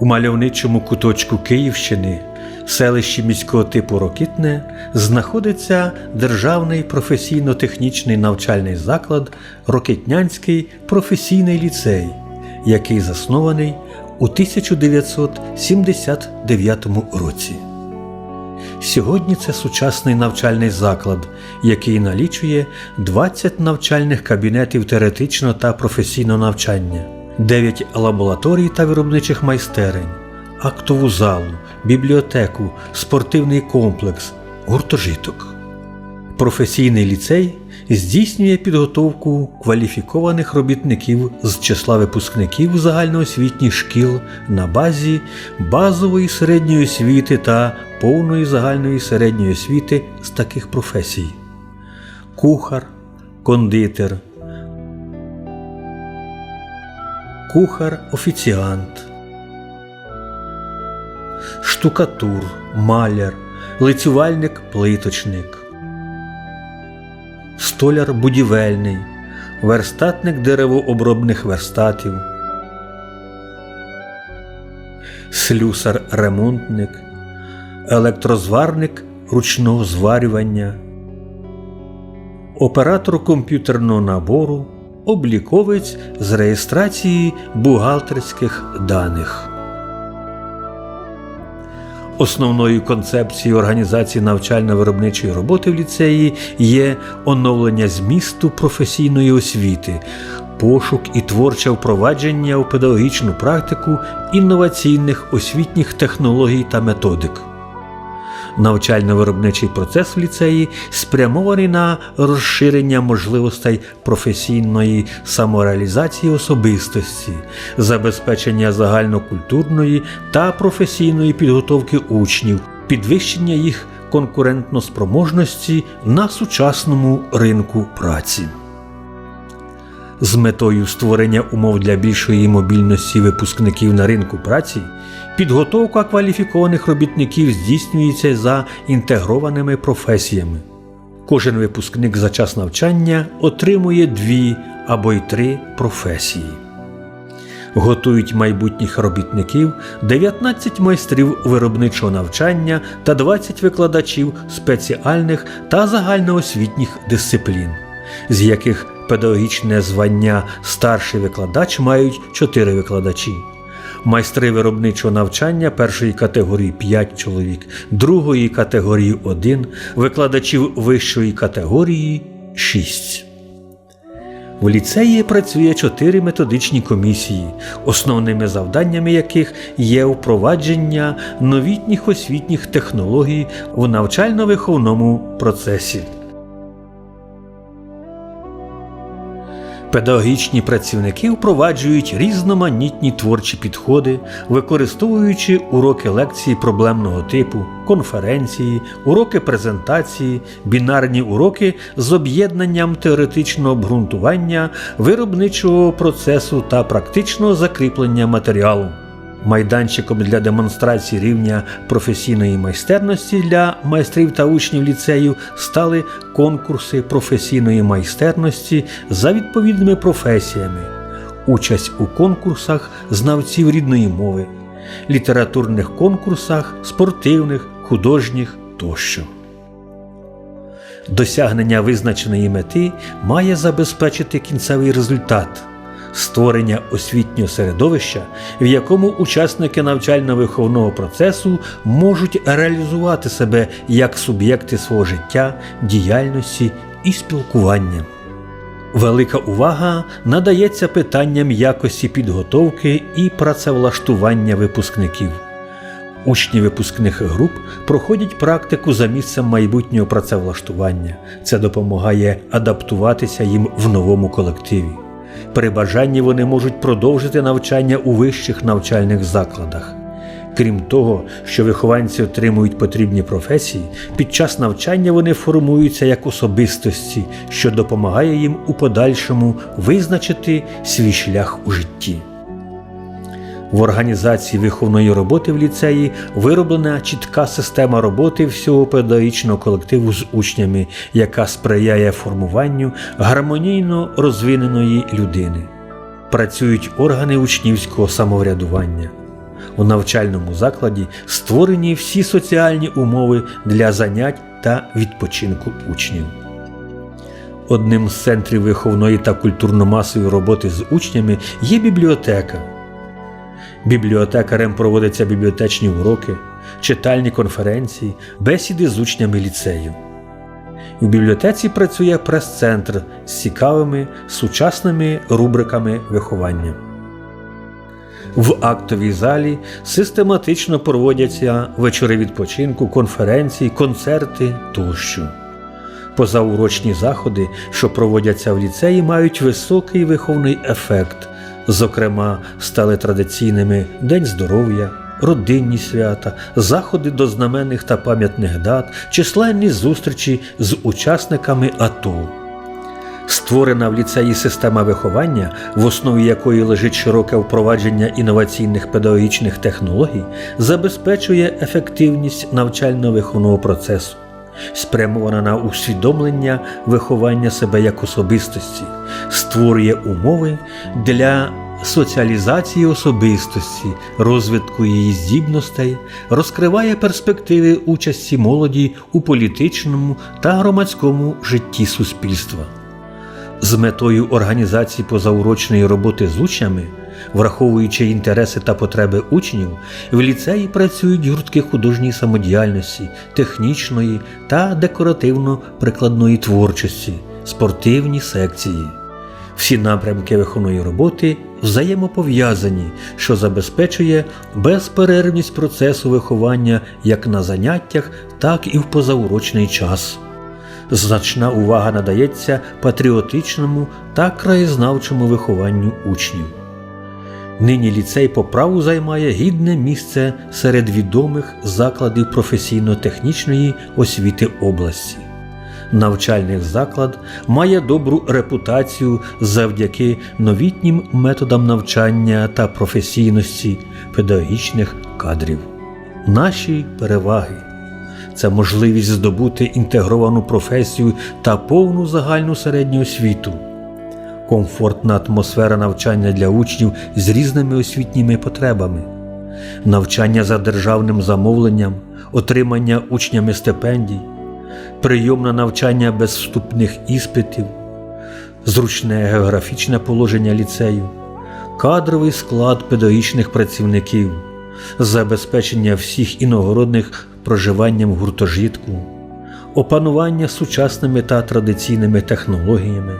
У мальовничому куточку Київщини, селищі міського типу Рокітне, знаходиться Державний професійно-технічний навчальний заклад Рокитнянський професійний ліцей, який заснований у 1979 році. Сьогодні це сучасний навчальний заклад, який налічує 20 навчальних кабінетів теоретичного та професійного навчання, 9 лабораторій та виробничих майстерень, актову залу, бібліотеку, спортивний комплекс, гуртожиток. Професійний ліцей здійснює підготовку кваліфікованих робітників з числа випускників загальноосвітніх шкіл на базі базової середньої освіти та повної загальної середньої освіти з таких професій: кухар, кондитер, кухар-офіціант, штукатур, маляр, лицювальник-плиточник столяр будівельний, верстатник деревообробних верстатів, слюсар ремонтник, електрозварник ручного зварювання, оператор комп'ютерного набору, обліковець з реєстрації бухгалтерських даних. Основною концепцією організації навчально-виробничої роботи в ліцеї є оновлення змісту професійної освіти, пошук і творче впровадження у педагогічну практику інноваційних освітніх технологій та методик. Навчально-виробничий процес в ліцеї спрямований на розширення можливостей професійної самореалізації особистості, забезпечення загальнокультурної та професійної підготовки учнів, підвищення їх конкурентноспроможності на сучасному ринку праці. З метою створення умов для більшої мобільності випускників на ринку праці підготовка кваліфікованих робітників здійснюється за інтегрованими професіями. Кожен випускник за час навчання отримує дві або й три професії. Готують майбутніх робітників 19 майстрів виробничого навчання та 20 викладачів спеціальних та загальноосвітніх дисциплін, з яких педагогічне звання старший викладач мають 4 викладачі. Майстри виробничого навчання першої категорії 5 чоловік, другої категорії 1, викладачів вищої категорії 6. В ліцеї працює чотири методичні комісії, основними завданнями яких є впровадження новітніх освітніх технологій в навчально-виховному процесі. Педагогічні працівники впроваджують різноманітні творчі підходи, використовуючи уроки лекції проблемного типу, конференції, уроки презентації, бінарні уроки з об'єднанням теоретичного обґрунтування, виробничого процесу та практичного закріплення матеріалу. Майданчиком для демонстрації рівня професійної майстерності для майстрів та учнів ліцею стали конкурси професійної майстерності за відповідними професіями, участь у конкурсах знавців рідної мови, літературних конкурсах, спортивних, художніх тощо. Досягнення визначеної мети має забезпечити кінцевий результат створення освітнього середовища, в якому учасники навчально-виховного процесу можуть реалізувати себе як суб'єкти свого життя, діяльності і спілкування. Велика увага надається питанням якості підготовки і працевлаштування випускників. Учні випускних груп проходять практику за місцем майбутнього працевлаштування. Це допомагає адаптуватися їм в новому колективі. При бажанні вони можуть продовжити навчання у вищих навчальних закладах. Крім того, що вихованці отримують потрібні професії, під час навчання вони формуються як особистості, що допомагає їм у подальшому визначити свій шлях у житті. В організації виховної роботи в ліцеї вироблена чітка система роботи всього педагогічного колективу з учнями, яка сприяє формуванню гармонійно розвиненої людини. Працюють органи учнівського самоврядування. У навчальному закладі створені всі соціальні умови для занять та відпочинку учнів. Одним з центрів виховної та культурно-масової роботи з учнями є бібліотека. Бібліотекарем проводяться бібліотечні уроки, читальні конференції, бесіди з учнями ліцею. У бібліотеці працює прес-центр з цікавими сучасними рубриками виховання. В актовій залі систематично проводяться вечори відпочинку, конференції, концерти тощо. Позаурочні заходи, що проводяться в ліцеї, мають високий виховний ефект. Зокрема, стали традиційними День здоров'я, родинні свята, заходи до знаменних та пам'ятних дат, численні зустрічі з учасниками АТО. Створена в ліцеї система виховання, в основі якої лежить широке впровадження інноваційних педагогічних технологій, забезпечує ефективність навчально-виховного процесу, спрямована на усвідомлення виховання себе як особистості, створює умови для соціалізації особистості, розвитку її здібностей, розкриває перспективи участі молоді у політичному та громадському житті суспільства. З метою організації позаурочної роботи з учнями, враховуючи інтереси та потреби учнів, в ліцеї працюють гуртки художньої самодіяльності, технічної та декоративно-прикладної творчості, спортивні секції. Всі напрямки виховної роботи взаємопов'язані, що забезпечує безперервність процесу виховання як на заняттях, так і в позаурочний час. Значна увага надається патріотичному та краєзнавчому вихованню учнів. Нині ліцей по праву займає гідне місце серед відомих закладів професійно-технічної освіти області. Навчальний заклад має добру репутацію завдяки новітнім методам навчання та професійності педагогічних кадрів. Наші переваги це можливість здобути інтегровану професію та повну загальну середню освіту, комфортна атмосфера навчання для учнів з різними освітніми потребами, навчання за державним замовленням, отримання учнями стипендій, прийом на навчання без вступних іспитів, зручне географічне положення ліцею, кадровий склад педагогічних працівників, забезпечення всіх іногородних проживанням гуртожитку, опанування сучасними та традиційними технологіями,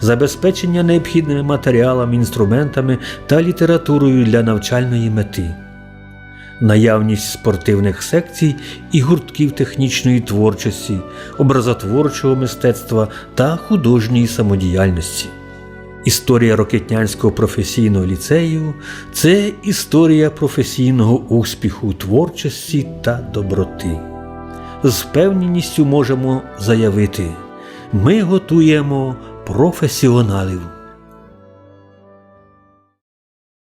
забезпечення необхідними матеріалами, інструментами та літературою для навчальної мети, наявність спортивних секцій і гуртків технічної творчості, образотворчого мистецтва та художньої самодіяльності. Історія Рокетнянського професійного ліцею це історія професійного успіху, творчості та доброти. З впевненістю можемо заявити: ми готуємо професіоналів.